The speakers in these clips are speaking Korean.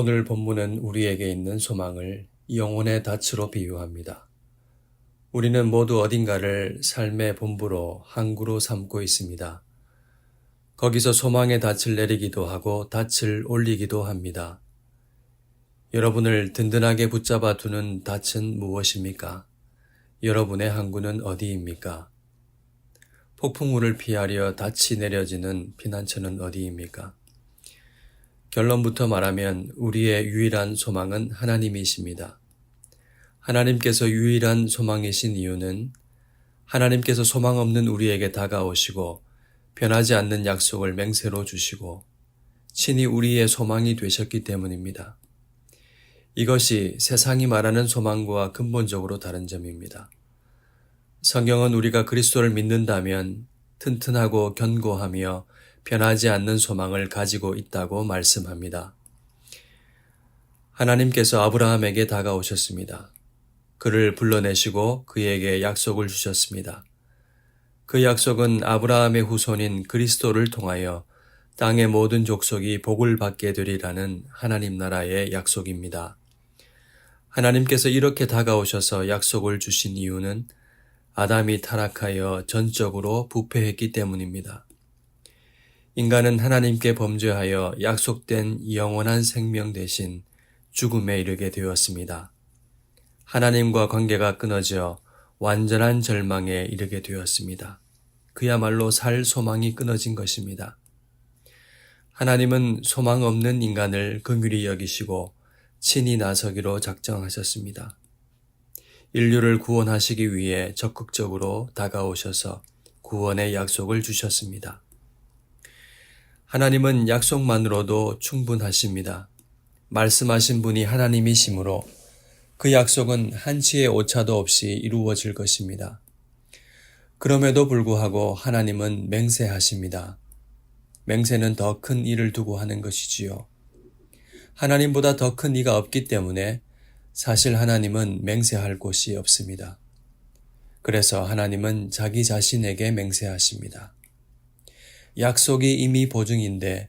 오늘 본문은 우리에게 있는 소망을 영혼의 닻으로 비유합니다. 우리는 모두 어딘가를 삶의 본부로 항구로 삼고 있습니다. 거기서 소망의 닻을 내리기도 하고 닻을 올리기도 합니다. 여러분을 든든하게 붙잡아 두는 닻은 무엇입니까? 여러분의 항구는 어디입니까? 폭풍우를 피하려 닻이 내려지는 피난처는 어디입니까? 결론부터 말하면 우리의 유일한 소망은 하나님이십니다. 하나님께서 유일한 소망이신 이유는 하나님께서 소망 없는 우리에게 다가오시고 변하지 않는 약속을 맹세로 주시고 친히 우리의 소망이 되셨기 때문입니다. 이것이 세상이 말하는 소망과 근본적으로 다른 점입니다. 성경은 우리가 그리스도를 믿는다면 튼튼하고 견고하며 변하지 않는 소망을 가지고 있다고 말씀합니다. 하나님께서 아브라함에게 다가오셨습니다. 그를 불러내시고 그에게 약속을 주셨습니다. 그 약속은 아브라함의 후손인 그리스도를 통하여 땅의 모든 족속이 복을 받게 되리라는 하나님 나라의 약속입니다. 하나님께서 이렇게 다가오셔서 약속을 주신 이유는 아담이 타락하여 전적으로 부패했기 때문입니다. 인간은 하나님께 범죄하여 약속된 영원한 생명 대신 죽음에 이르게 되었습니다. 하나님과 관계가 끊어져 완전한 절망에 이르게 되었습니다. 그야말로 살 소망이 끊어진 것입니다. 하나님은 소망 없는 인간을 긍휼히 여기시고 친히 나서기로 작정하셨습니다. 인류를 구원하시기 위해 적극적으로 다가오셔서 구원의 약속을 주셨습니다. 하나님은 약속만으로도 충분하십니다. 말씀하신 분이 하나님이시므로 그 약속은 한치의 오차도 없이 이루어질 것입니다. 그럼에도 불구하고 하나님은 맹세하십니다. 맹세는 더 큰 일을 두고 하는 것이지요. 하나님보다 더 큰 이가 없기 때문에 사실 하나님은 맹세할 곳이 없습니다. 그래서 하나님은 자기 자신에게 맹세하십니다. 약속이 이미 보증인데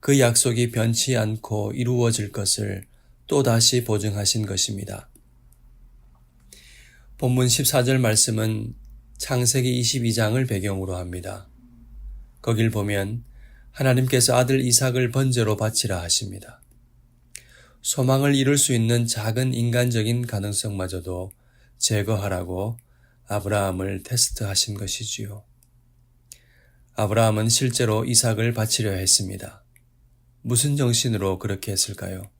그 약속이 변치 않고 이루어질 것을 또 다시 보증하신 것입니다. 본문 14절 말씀은 창세기 22장을 배경으로 합니다. 거길 보면 하나님께서 아들 이삭을 번제로 바치라 하십니다. 소망을 이룰 수 있는 작은 인간적인 가능성마저도 제거하라고 아브라함을 테스트하신 것이지요. 아브라함은 실제로 이삭을 바치려 했습니다. 무슨 정신으로 그렇게 했을까요?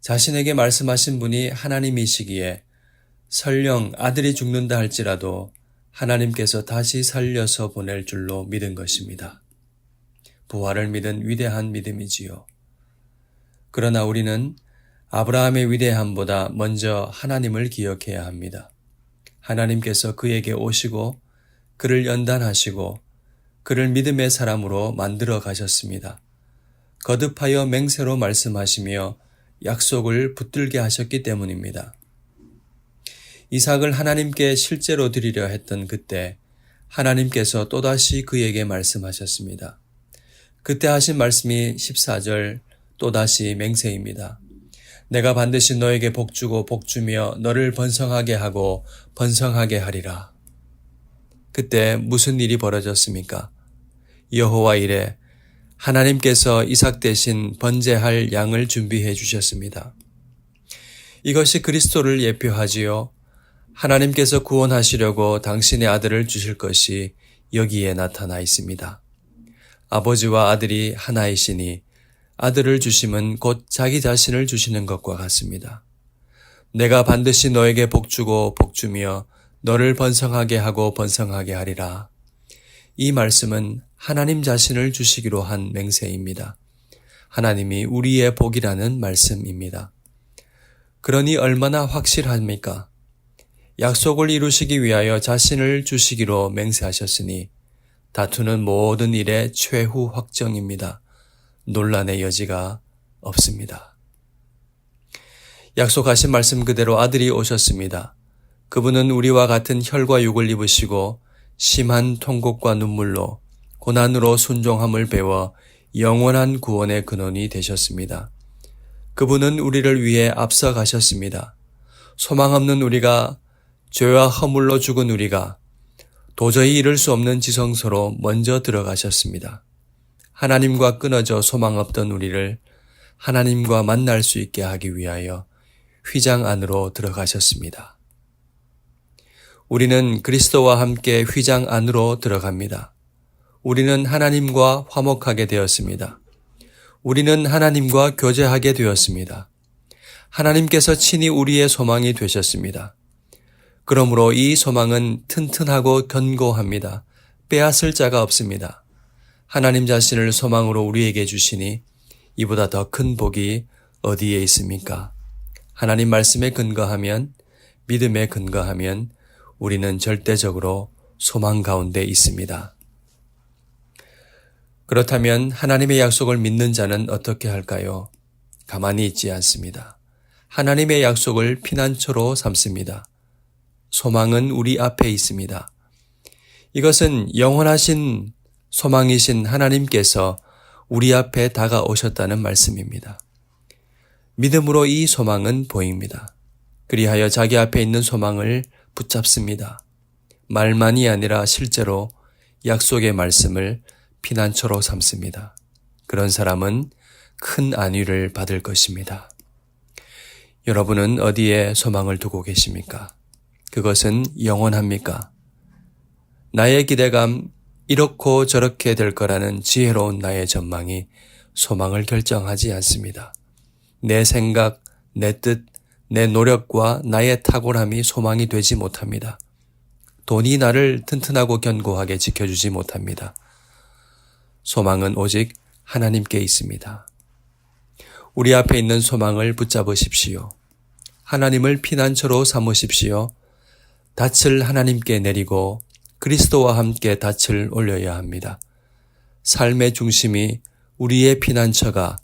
자신에게 말씀하신 분이 하나님이시기에 설령 아들이 죽는다 할지라도 하나님께서 다시 살려서 보낼 줄로 믿은 것입니다. 부활을 믿은 위대한 믿음이지요. 그러나 우리는 아브라함의 위대함보다 먼저 하나님을 기억해야 합니다. 하나님께서 그에게 오시고 그를 연단하시고 그를 믿음의 사람으로 만들어 가셨습니다. 거듭하여 맹세로 말씀하시며 약속을 붙들게 하셨기 때문입니다. 이삭을 하나님께 실제로 드리려 했던 그때 하나님께서 또다시 그에게 말씀하셨습니다. 그때 하신 말씀이 14절 또다시 맹세입니다. 내가 반드시 너에게 복주고 복주며 너를 번성하게 하고 번성하게 하리라. 그때 무슨 일이 벌어졌습니까? 여호와 이래 하나님께서 이삭 대신 번제할 양을 준비해 주셨습니다. 이것이 그리스도를 예표하지요. 하나님께서 구원하시려고 당신의 아들을 주실 것이 여기에 나타나 있습니다. 아버지와 아들이 하나이시니 아들을 주심은 곧 자기 자신을 주시는 것과 같습니다. 내가 반드시 너에게 복주고 복주며 너를 번성하게 하고 번성하게 하리라. 이 말씀은 하나님 자신을 주시기로 한 맹세입니다. 하나님이 우리의 복이라는 말씀입니다. 그러니 얼마나 확실합니까? 약속을 이루시기 위하여 자신을 주시기로 맹세하셨으니 다투는 모든 일의 최후 확정입니다. 논란의 여지가 없습니다. 약속하신 말씀 그대로 아들이 오셨습니다. 그분은 우리와 같은 혈과 육을 입으시고 심한 통곡과 눈물로 고난으로 순종함을 배워 영원한 구원의 근원이 되셨습니다. 그분은 우리를 위해 앞서 가셨습니다. 소망 없는 우리가 죄와 허물로 죽은 우리가 도저히 이룰 수 없는 지성소로 먼저 들어가셨습니다. 하나님과 끊어져 소망 없던 우리를 하나님과 만날 수 있게 하기 위하여 휘장 안으로 들어가셨습니다. 우리는 그리스도와 함께 휘장 안으로 들어갑니다. 우리는 하나님과 화목하게 되었습니다. 우리는 하나님과 교제하게 되었습니다. 하나님께서 친히 우리의 소망이 되셨습니다. 그러므로 이 소망은 튼튼하고 견고합니다. 빼앗을 자가 없습니다. 하나님 자신을 소망으로 우리에게 주시니 이보다 더 큰 복이 어디에 있습니까? 하나님 말씀에 근거하면, 믿음에 근거하면 우리는 절대적으로 소망 가운데 있습니다. 그렇다면 하나님의 약속을 믿는 자는 어떻게 할까요? 가만히 있지 않습니다. 하나님의 약속을 피난처로 삼습니다. 소망은 우리 앞에 있습니다. 이것은 영원하신 소망이신 하나님께서 우리 앞에 다가오셨다는 말씀입니다. 믿음으로 이 소망은 보입니다. 그리하여 자기 앞에 있는 소망을 붙잡습니다. 말만이 아니라 실제로 약속의 말씀을 피난처로 삼습니다. 그런 사람은 큰 안위를 받을 것입니다. 여러분은 어디에 소망을 두고 계십니까? 그것은 영원합니까? 나의 기대감, 이렇고 저렇게 될 거라는 지혜로운 나의 전망이 소망을 결정하지 않습니다. 내 생각, 내 뜻, 내 노력과 나의 탁월함이 소망이 되지 못합니다. 돈이 나를 튼튼하고 견고하게 지켜주지 못합니다. 소망은 오직 하나님께 있습니다. 우리 앞에 있는 소망을 붙잡으십시오. 하나님을 피난처로 삼으십시오. 닻을 하나님께 내리고 그리스도와 함께 닻을 올려야 합니다. 삶의 중심이 우리의 피난처가,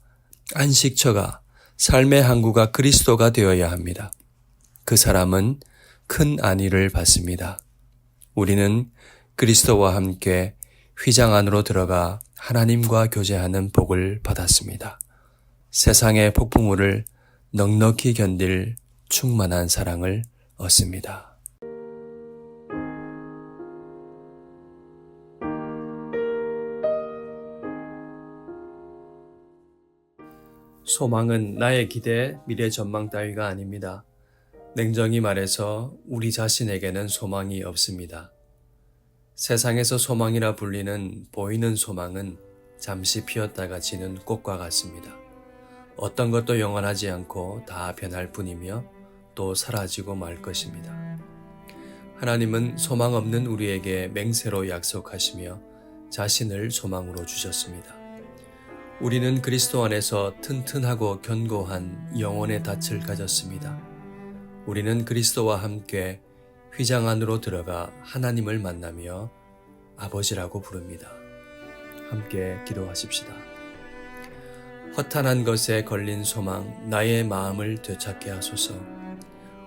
안식처가, 삶의 항구가 그리스도가 되어야 합니다. 그 사람은 큰 안위를 받습니다. 우리는 그리스도와 함께 휘장 안으로 들어가 하나님과 교제하는 복을 받았습니다. 세상의 폭풍우를 넉넉히 견딜 충만한 사랑을 얻습니다. 소망은 나의 기대, 미래 전망 따위가 아닙니다. 냉정히 말해서 우리 자신에게는 소망이 없습니다. 세상에서 소망이라 불리는 보이는 소망은 잠시 피었다가 지는 꽃과 같습니다. 어떤 것도 영원하지 않고 다 변할 뿐이며 또 사라지고 말 것입니다. 하나님은 소망 없는 우리에게 맹세로 약속하시며 자신을 소망으로 주셨습니다. 우리는 그리스도 안에서 튼튼하고 견고한 영혼의 닻을 가졌습니다. 우리는 그리스도와 함께 휘장 안으로 들어가 하나님을 만나며 아버지라고 부릅니다. 함께 기도하십시다. 허탄한 것에 걸린 소망, 나의 마음을 되찾게 하소서.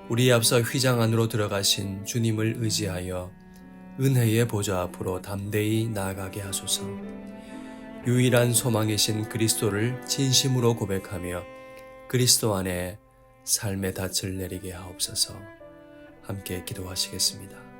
우리 앞서 휘장 안으로 들어가신 주님을 의지하여 은혜의 보좌 앞으로 담대히 나아가게 하소서. 유일한 소망이신 그리스도를 진심으로 고백하며 그리스도 안에 삶의 닻을 내리게 하옵소서 함께 기도하시겠습니다.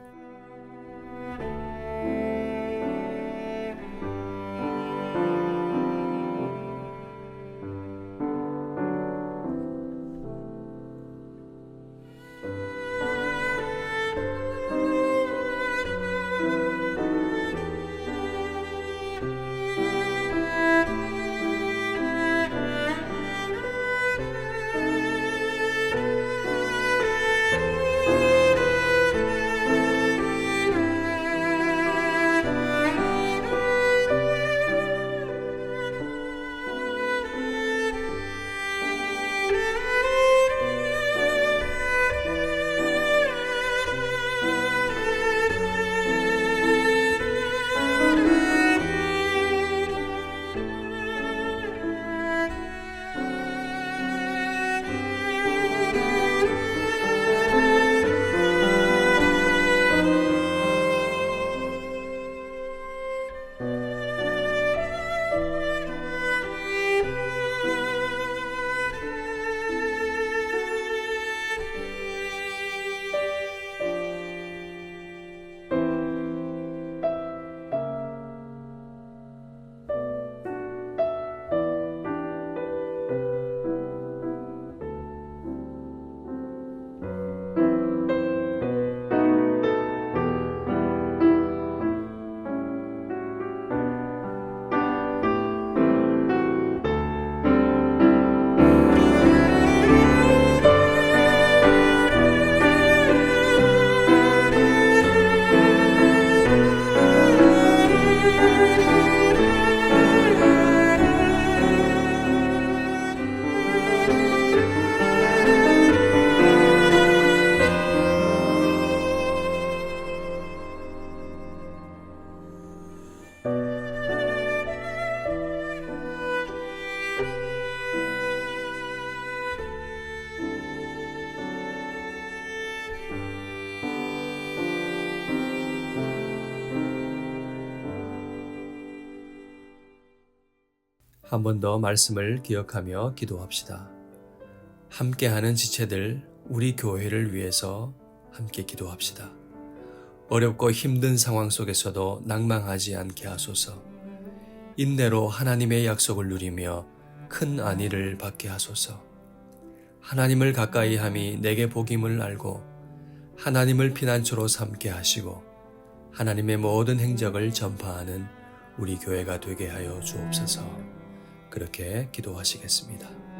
한 번 더 말씀을 기억하며 기도합시다. 함께하는 지체들, 우리 교회를 위해서 함께 기도합시다. 어렵고 힘든 상황 속에서도 낭망하지 않게 하소서. 인내로 하나님의 약속을 누리며 큰 안위를 받게 하소서. 하나님을 가까이 함이 내게 복임을 알고 하나님을 피난처로 삼게 하시고 하나님의 모든 행적을 전파하는 우리 교회가 되게 하여 주옵소서. 그렇게 기도하시겠습니다.